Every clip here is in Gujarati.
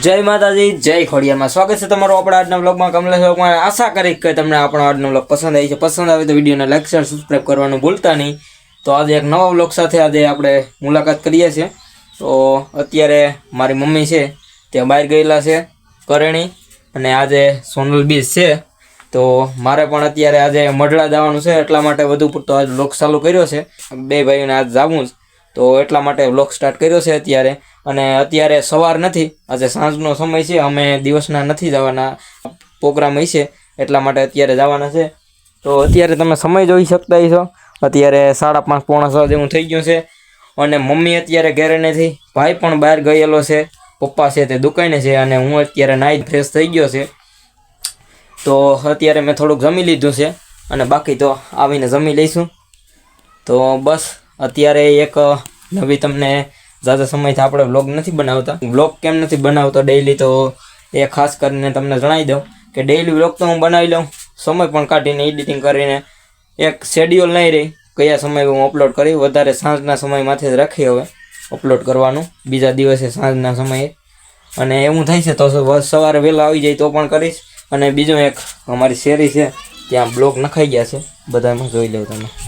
જય માતાજી, જય ખોડિયારમાં. સ્વાગત છે તમારું આપણા આજના બ્લોગમાં કમલેશ બ્લોગમાં આશા કરી કે તમને આપણો આજનો બ્લોગ પસંદ આવી છે. પસંદ આવે તો વિડીયોને લાઈક શેર સબસ્ક્રાઈબ કરવાનું ભૂલતા નહીં. તો આજે એક નવા બ્લોગ સાથે આજે આપણે મુલાકાત કરીએ છીએ. તો અત્યારે મારી મમ્મી છે તે બહાર ગયેલા છે, કરેણી, અને આજે સોનલ બીચ છે. તો મારે પણ અત્યારે આજે મઢડા જવાનું છે, એટલા માટે વધુ પૂરતો આજ બ્લોગ ચાલુ કર્યો છે. બે ભાઈઓને આજ જવું જ. તો એટલા માટે બ્લોગ સ્ટાર્ટ કર્યો છે અત્યારે. અને અત્યારે સવાર નથી. આજે સાંજનો સમય છે. અમે દિવસના નથી જવાના. પ્રોગ્રામ હશે, એટલા માટે અત્યારે જવાના છે. તો અત્યારે તમે સમય જોઈ શકતા છો અત્યારે સાડા પાંચ, પોણા છ જેવું થઈ ગયું છે. અને મમ્મી અત્યારે ઘરે નથી. ભાઈ પણ બહાર ગયેલો છે. પપ્પા છે તે દુકાને છે અને હું અત્યારે નાઈ ફ્રેશ થઈ ગયો છે. તો અત્યારે મેં થોડુંક જમી લીધું છે. અને બાકી તો આવીને જમી લઈશું. તો બસ, અત્યારે એક નવી તમને ઝાઝા સમયથી આપણે વ્લોગ નથી બનાવતા. વ્લોગ કેમ નથી બનાવતો ડેઈલી તો એ ખાસ કરીને તમને જણાવી દઉં કે ડેઈલી વ્લોગ તો હું બનાવી લઉં, સમય પણ કાઢીને એડિટિંગ કરીને. એક શેડ્યુલ નહીં રહી, કયા સમયે હું અપલોડ કરી, વધારે સાંજના સમયમાંથી જ રાખી હવે અપલોડ કરવાનું, બીજા દિવસે સાંજના સમયે. અને એવું થાય છે તો સવારે વહેલા આવી જાય તો પણ કરીશ. અને બીજું એક અમારી શેરી છે, ત્યાં બ્લોક નખાઈ ગયા છે, બધામાં જોઈ લઉં તમે.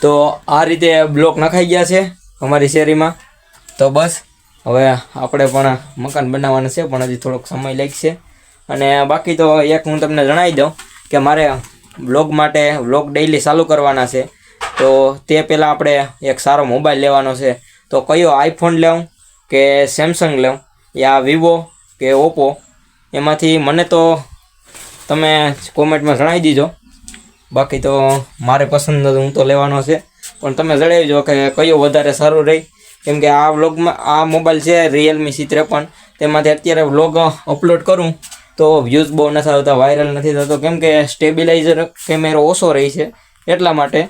તો આ રીતે બ્લોક નખાઈ ગયા છે અમારી શેરીમાં. તો બસ, હવે આપણે પણ મકાન બનાવવાનું છે, પણ હજી થોડોક સમય લાગશે. અને બાકી તો એક હું તમને જણાવી દઉં કે મારે વ્લોગ માટે વ્લોગ ડેઈલી ચાલુ કરવાના છે. તો તે પહેલાં આપણે એક સારો મોબાઈલ લેવાનો છે. તો કયો આઈફોન લેવું કે સેમસંગ લેવું યા વિવો કે ઓપ્પો એમાંથી મને તો તમે કોમેન્ટમાં જણાવી દીજો. બાકી તો મારે પસંદ હું તો લેવાનો છે. પણ તમે જણાવજો કે કયો વધારે સારું રહી? કેમ કે આ વ્લોગમાં આ મોબાઈલ છે રિયલમી સી ત્રેપન. તેમાંથી અત્યારે વ્લોગ અપલોડ કરું. તો વ્યૂઝ બહુ નથી આવતા વાયરલ નથી થતો. કેમ કે સ્ટેબિલાઇઝર કેમેરો ઓછો રહી છે. એટલા માટે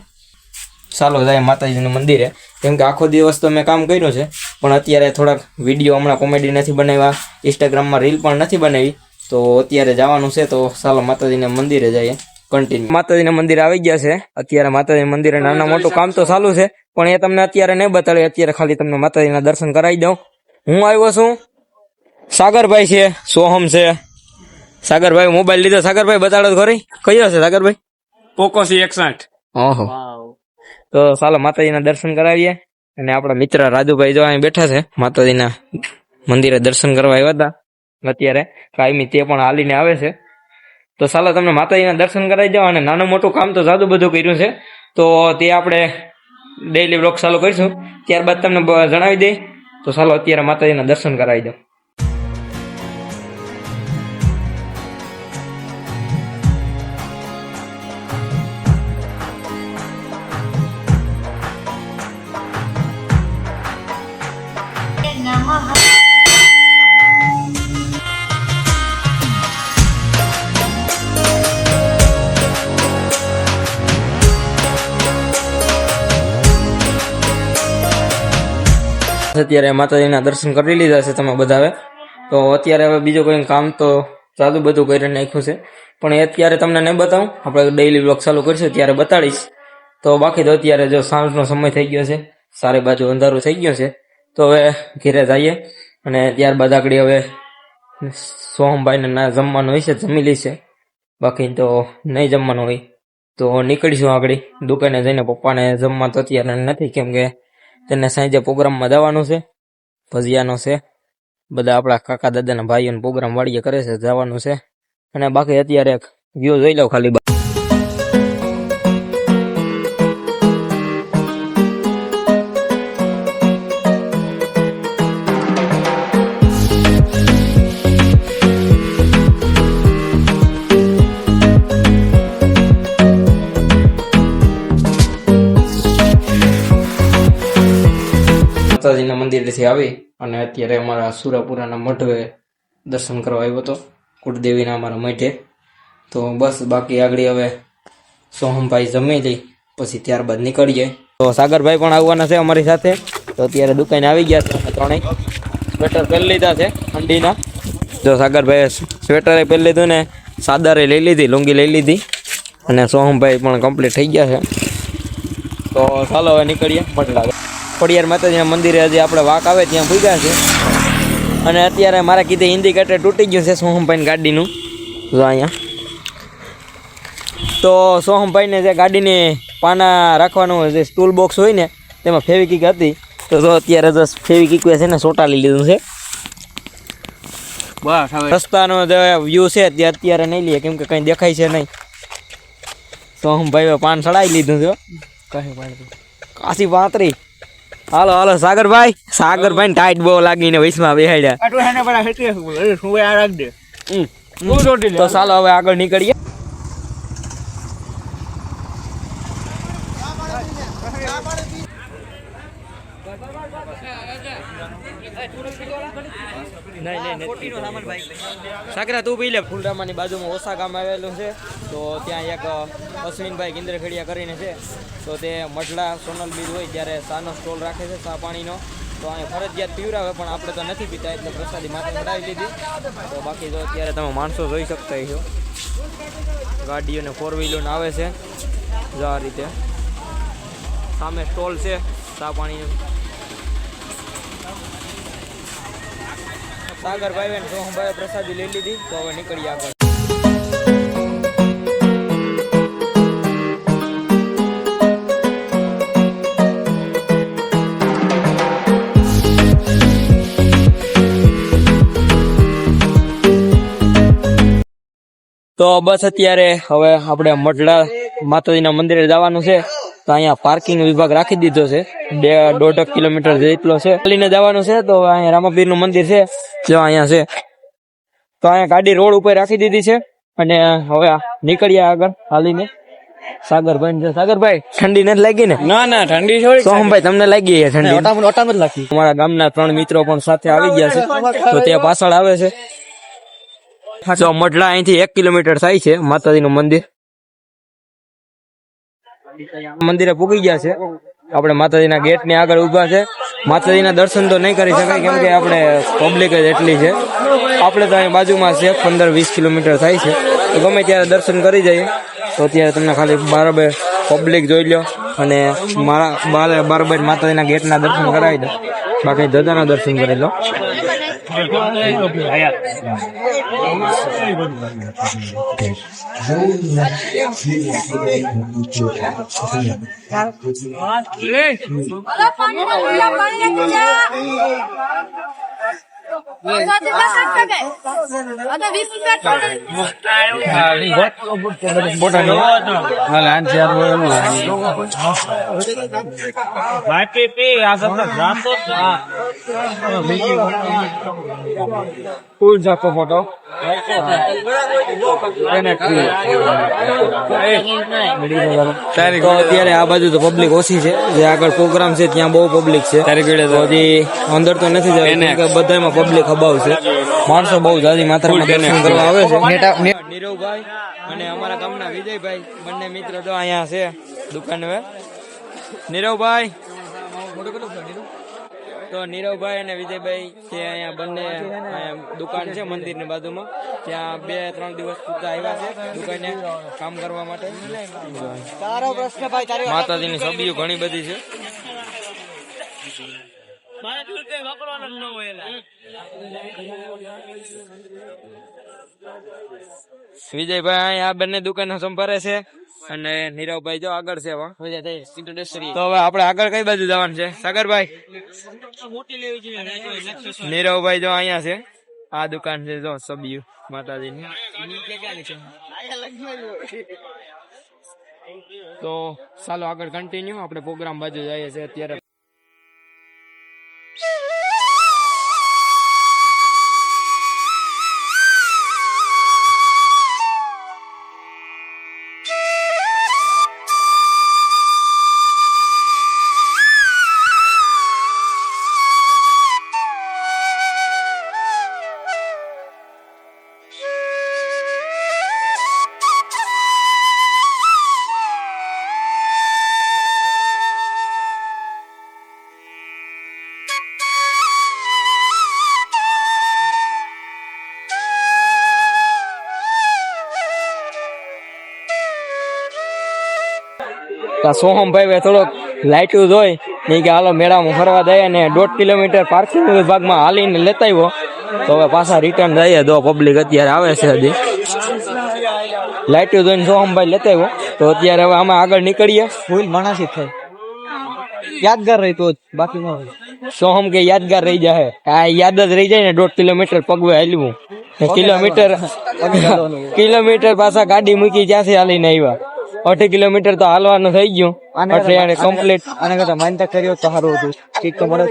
ચાલો જાય માતાજીનું મંદિરે. કેમ કે આખો દિવસ તો મેં કામ કર્યું છે. પણ અત્યારે થોડાક વીડિયો હમણાં કોમેડી નથી બનાવ્યા. ઇન્સ્ટાગ્રામમાં રીલ પણ નથી બનાવી. તો અત્યારે જવાનું છે તો ચાલો માતાજીના મંદિરે જઈએ. કન્ટિન્યુ માતાજીના મંદિર આવી ગયા છે. અત્યારે માતાજીના મંદિરે નાના મોટું કામ તો ચાલુ છે પણ એ તમને અત્યારે નહીં બતાવે અત્યારે ખાલી તમને માતાજીના દર્શન કરાવી દઉં. હું આવ્યો છું. સાગરભાઈ છે સોહમ છે. સાગરભાઈ મોબાઈલ લીધો. સાગરભાઈ બતાડો તો ખરી. કયો છે સાગરભાઈ? Poco C એકસાઠ. ઓહો. તો ચાલો માતાજીના દર્શન કરાવીએ. અને આપણા મિત્ર રાજુભાઈ જો અહીં બેઠા છે માતાજીના મંદિરે દર્શન કરવા આવ્યા હતા. અત્યારે કાયમી તે પણ હાલીને આવે છે. તો સાલા તમને માતાજીના દર્શન કરાવી દો અને નાનું મોટું કામ તો જાદુ બધું કર્યું છે. તો તે આપણે ડેઈલી બ્લોગ ચાલુ કરીશું. ત્યારબાદ તમને જણાવી દઈ તો ચાલો અત્યારે માતાજીના દર્શન કરાવી અત્યારે માતાજીના દર્શન કરી લીધા છે તમે બધાએ. તો અત્યારે હવે બીજું કોઈ કામ તો ચાલુ બધું કરી નાખ્યું છે. પણ એ અત્યારે તમને નહીં બતાવું. આપણે ડેઈલી બ્લોગ ચાલુ કરીશું, ત્યારે બતાડીશ. તો બાકી તો અત્યારે જો સાંજનો સમય થઈ ગયો છે, સારી બાજુ અંધારું થઈ ગયો છે. તો હવે ઘેરે જઈએ અને ત્યારબાદ આગળ હવે સોહમભાઈને ના જમવાનું હોય છે, જમી લેશે બાકી તો નહીં જમવાનું હોય. તો નીકળીશું આગળ. દુકાને જઈને પપ્પાને જમવા તો અત્યારે નથી, કેમ કે તેને સાંજે પ્રોગ્રામમાં જવાનું છે. ભજીયાનો છે. બધા આપણા કાકા દાદાના ભાઈઓને પ્રોગ્રામ વાડીએ કરે છે, જવાનું છે. અને બાકી અત્યારે એક વ્યૂ જોઈ લઉં ખાલી માતાજીના મંદિરેથી આવી અને અત્યારે અમારા સુરાપુરાના મઢવે દર્શન કરવા આવ્યો હતો કુળદેવીના અમારા મઢે. તો બસ બાકી આગળ હવે સોહમભાઈ જમી લઈ પછી ત્યારબાદ નીકળીએ. તો સાગરભાઈ પણ આવવાના છે અમારી સાથે. તો અત્યારે દુકાને આવી ગયા છે અમે ત્રણેય. સ્વેટર પહેરી લીધા છે ઠંડીના જો સાગરભાઈએ સ્વેટરે પહેરી લીધું ને સાદરે લઈ લીધી, લુંગી લઈ લીધી. અને સોહમભાઈ પણ કમ્પ્લીટ થઈ ગયા છે. તો ચાલો હવે નીકળીએ મટલા ખોડિયાર માતાજીના મંદિરે હજી આપણે વાક આવે ત્યાં ભૂગ્યા છે. અને અત્યારે મારા કીધે ઇન્ડિકેટર તૂટી ગયું છે સોહમભાઈની ગાડીનું. જો અહીંયા. તો સોહમભાઈને જે ગાડીની પાના રાખવાનું જે સ્ટૂલ બોક્સ હોય ને તેમાં ફેવિકિક હતી. તો જો અત્યારે તો ફેવિકિક છે ને સોટાલી લીધું છે. બસ હવે. રસ્તાનો જે વ્યૂ છે તે અત્યારે નહીં લઈએ કેમ કે કંઈ દેખાય છે નહીં. સોહમભાઈ પાન ચડાવી લીધું છે કહે પાડતું કાશી પાંત્રી હાલો હાલો સાગરભાઈ. સાગરભાઈ ટાઈટ બહુ લાગીને વૈશમાં બેહાડ્યા. આટલું હેને પડા હેટી શું આ રાખ દે હું રોટી તો ચાલો હવે આગળ નીકળીએ. સાગરા તું પી લે. ફૂલરામાની બાજુમાં ઓસા ગામ આવેલું છે. તો ત્યાં એક અશ્વિનભાઈ કિંદ્રખેડિયા કરીને છે. તો તે મઢલા સોનલ બીજ હોય ત્યારે સાનો સ્ટોલ રાખે છે સા પાણીનો. તો અહીંયા ફરજિયાત પીવરાવે પણ આપણે તો નથી પીતા, એટલે પ્રસાદી માથે ચડાવી લીધી. તો બાકી તો અત્યારે તમે માણસો જોઈ શકતા છો ગાડીઓ ને ફોર વ્હીલર આવે છે. જો આ રીતે. સામે સ્ટોલ છે સા પાણીનું. સાગરભાઈ અને સોહમભાઈ પ્રસાદી લઈ લીધી. તો હવે નીકળીએ આગળ. તો બસ અત્યારે હવે આપણે મઢડા માતાજીના મંદિરે જવાનું છે. તો અહીંયા પાર્કિંગ વિભાગ રાખી દીધો છે. બે દોઢ કિલોમીટર જેટલો છે. ચાલીને જવાનું છે તો અહીંયા રામાપીરનું મંદિર છે. જો અહીંયા છે. તો અહીંયા ગાડી રોડ ઉપર રાખી દીધી છે. અને હવે નીકળ્યા નીકળીએ આગળ હાલીને. સાગરભાઈ સાગરભાઈ ઠંડી નથી લાગી ને? ના ના ઠંડી છોડી સોહમભાઈ તમને લાગી છે ઠંડી? ઓટામાં ઓટામાં જ લાગી. અમારા ગામના ત્રણ મિત્રો પણ સાથે આવી ગયા છે. તો તે પાછળ આવે છે. મઢડા અહીંથી એક કિલોમીટર થાય છે માતાજીનું મંદિર. મંદિરે પૂગી ગયા છે. આપણે માતાજીના ગેટની આગળ ઊભા છે. માતાજીના દર્શન તો નહીં કરી શકાય, કેમ કે આપણે પબ્લિક જ એટલી છે. આપણે તો અહીં બાજુમાં છે, પંદર વીસ કિલોમીટર થાય છે. તો ગમે ત્યારે દર્શન કરી જઈએ, તો અત્યારે તમને ખાલી બરાબર પબ્લિક જોઈ લો અને મારા બાર બરાબર માતાજીના ગેટના દર્શન કરાવી દો. બાકી દાદાના દર્શન કરી લો. Halo, ફૂલ જાતો ફોટો અત્યારે આ બાજુ તો પબ્લિક ઓછી છે. જે આગળ પ્રોગ્રામ છે ત્યાં બહુ પબ્લિક છે. અંદર તો નથી બધામાં પબ્લિક અભાવ છે. માણસો બહુ જાજી માત્રામાં દર્શન કરવા આવે છે. નીરવભાઈ અને અમારા ગામના વિજયભાઈ બંને મિત્ર તો અહીંયા છે દુકાન નીરવભાઈ. તો નીરવભાઈ અને વિજયભાઈ છે અહીંયા બંને દુકાન છે મંદિરની બાજુમાં. ત્યાં બે ત્રણ દિવસ પૂરતા આવ્યા છે દુકાને કામ કરવા માટે. તારો પ્રશ્ન ભાઈ તારી માતાજીની સબીઓ ઘણી બધી છે. વિજયભાઈ, આ બંને દુકાનો સંભાળે છે. અને નીરવભાઈ જો આગળ છે તો હવે આપણે આગળ કઈ બાજુ જવાનું છે? સાગરભાઈ? નીરવભાઈ જો અહીંયા છે. આ દુકાન છે જો સબિયું માતાજીની. તો ચાલો આગળ કન્ટિન્યુ આપણે પ્રોગ્રામ બાજુ જઈએ છીએ અત્યારે. તો સોહમભાઈ ભાઈ થોડોક લાઇટું જોઈ. ને કે હાલો મેળામાં ફરવા જાય અને દોઢ કિલોમીટર પાર્કિંગ વિભાગમાં હાલીને લેતા આવ્યો તો હવે પાછા રિટર્ન જઈએ દો પબ્લિક અત્યારે આવે છે હજી. લાઇટું જોઈને સોહમભાઈ લેતા આવ્યો તો અત્યારે હવે આમાં આગળ નીકળીએ. ફૂલ માણસ થઈ. યાદગાર રહી તો બાકી ન હોય. સોહમ કે યાદગાર રહી જાય આ યાદ જ રહી જાય ને દોઢ કિલોમીટર પગવે હાલવું કિલોમીટર કિલોમીટર પાછા ગાડી મૂકી જ્યાંથી હાલીને આવ્યા અઢી કિલોમીટર તો હાલવાનું થઈ ગયું. એટલે કમ્પ્લીટ આના કરતા માનતા કર્યો તો સારું હતું. ઠીક તો મળે.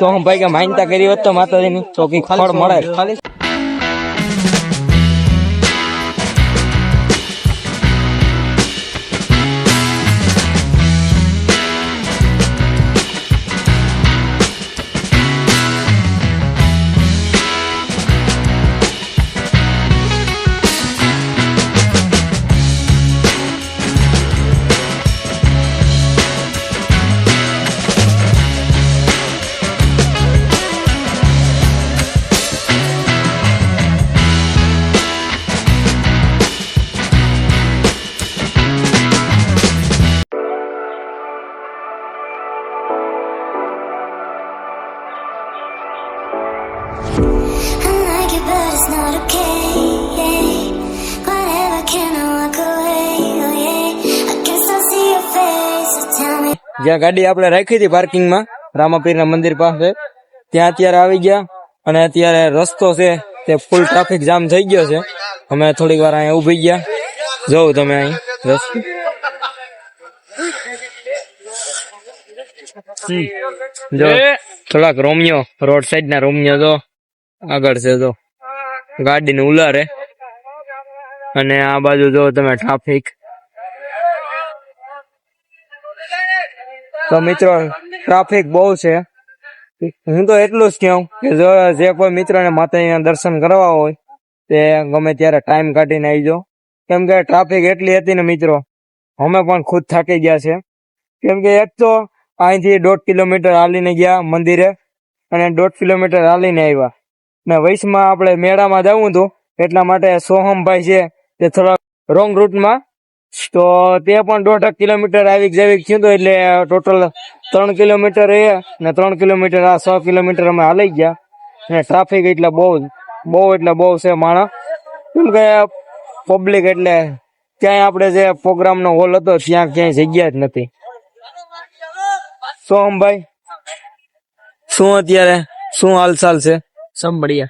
સોહમભાઈ કે માનતા કરી હોત તો માતાજીની તો ફળ મળે. ખાલી જ્યાં ગાડી આપણે રાખી હતી પાર્કિંગમાં રામાપીરના મંદિર પાસે ત્યાં અત્યારે આવી ગયા. અને અત્યારે રસ્તો છે તે ફૂલ ટ્રાફિક જામ થઈ ગયો છે. અમે થોડીક વાર અહીંયા ઊભી ગયા. જોઉં તમે અહીં રસ્તો. જો થોડાક રોમિયો રોડ સાઈડ ના રોમિયો જો આગળ છે જો. ગાડી ને ઉલારે. અને આ બાજુ જો તમે ટ્રાફિક તો મિત્રો ટ્રાફિક બહુ છે. હું તો એટલું જ કહું કે જો જે કોઈ મિત્રને માતાજીના દર્શન કરવા હોય, તે ગમે ત્યારે ટાઈમ કાઢીને આવજો. કેમ કે ટ્રાફિક એટલી હતી ને મિત્રો, અમે પણ ખુદ થાકી ગયા છે. કેમ કે એક તો અહીંથી દોઢ કિલોમીટર હાલીને ગયા મંદિરે અને દોઢ કિલોમીટર હાલીને આવ્યા. ને વૈશમાં આપણે મેળામાં જવું હતું, એટલા માટે સોહમભાઈ છે તે થોડા રોંગ રૂટમાં તો તે પણ દોઢ કિલોમીટર આવી જવી થયું હતું એટલે ટોટલ ત્રણ કિલોમીટર એ ને ત્રણ કિલોમીટર આ સો કિલોમીટર અમે હાલી ગયા અને ટ્રાફિક એટલે બહુ બહુ એટલે બહુ છે માણસ કેમ કે પબ્લિક એટલે ક્યાંય આપણે જે પ્રોગ્રામનો હોલ હતો ત્યાં ક્યાંય જગ્યા જ નથી સોહમભાઈ શું અત્યારે શું હાલચાલ છે सब बढ़िया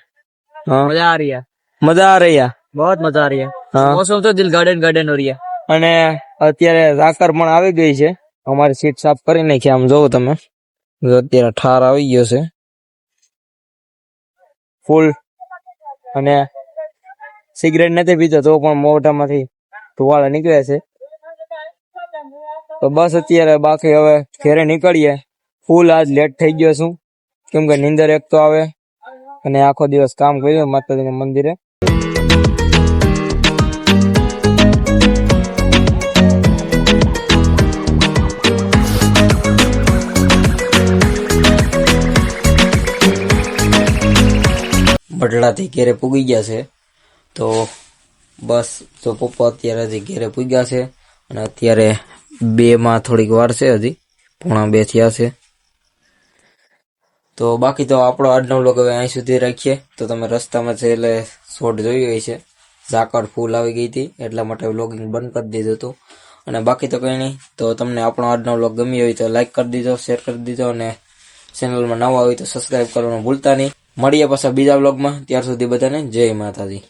હા मजा आ रही है મજા આ રહી આ? बहुत मजा आ रही है હા मौसम तो दिल गार्डन गार्डन हो रही है અને અત્યારે ઝાકર પણ આવી ગઈ છે. અમારી સીટ સાફ કરી નાખી. આમ જોવો તમે. અત્યારે ઠાર આવી ગયો છે. ફૂલ. અને સિગરેટ નથી પીતો, તો પણ મોઢામાંથી ધુવાળા નીકળે છે. તો બસ અત્યારે બાકી હવે ઘેરે નીકળીએ. ફૂલ આજ લેટ થઈ ગયો છું. કેમ કે નીંદર એક તો આવે. અને આખો દિવસ કામ કર્યું માતાજીના મંદિરે. બટલાથી ઘેરે પૂગી ગયા છે. તો બસ, તો પપ્પા અત્યારે હજી ઘેરે પૂગ્યા છે અને અત્યારે બે માં થોડીક વાર છે હજી, પોણા બે થયા છે. તો બાકી તો આપણો આજનો વ્લોગ હવે અહીં સુધી રાખીએ. તો તમે રસ્તામાં છે એટલે શોર્ટ જોઈ ગઈ છે. ઝાકળ ફૂલ આવી ગઈ હતી, એટલા માટે વ્લોગિંગ બંધ કરી દીધું હતું. અને બાકી તો કંઈ નહીં, તો તમને આપણો આજનો વ્લોગ ગમ્યો હોય તો લાઇક કરી દીધો શેર કરી દીધો અને ચેનલમાં નવા હોય તો સબસ્ક્રાઇબ કરવાનું ભૂલતા નહીં. મળીએ પાછા બીજા બ્લોગમાં ત્યાર સુધી બધાને જય માતાજી.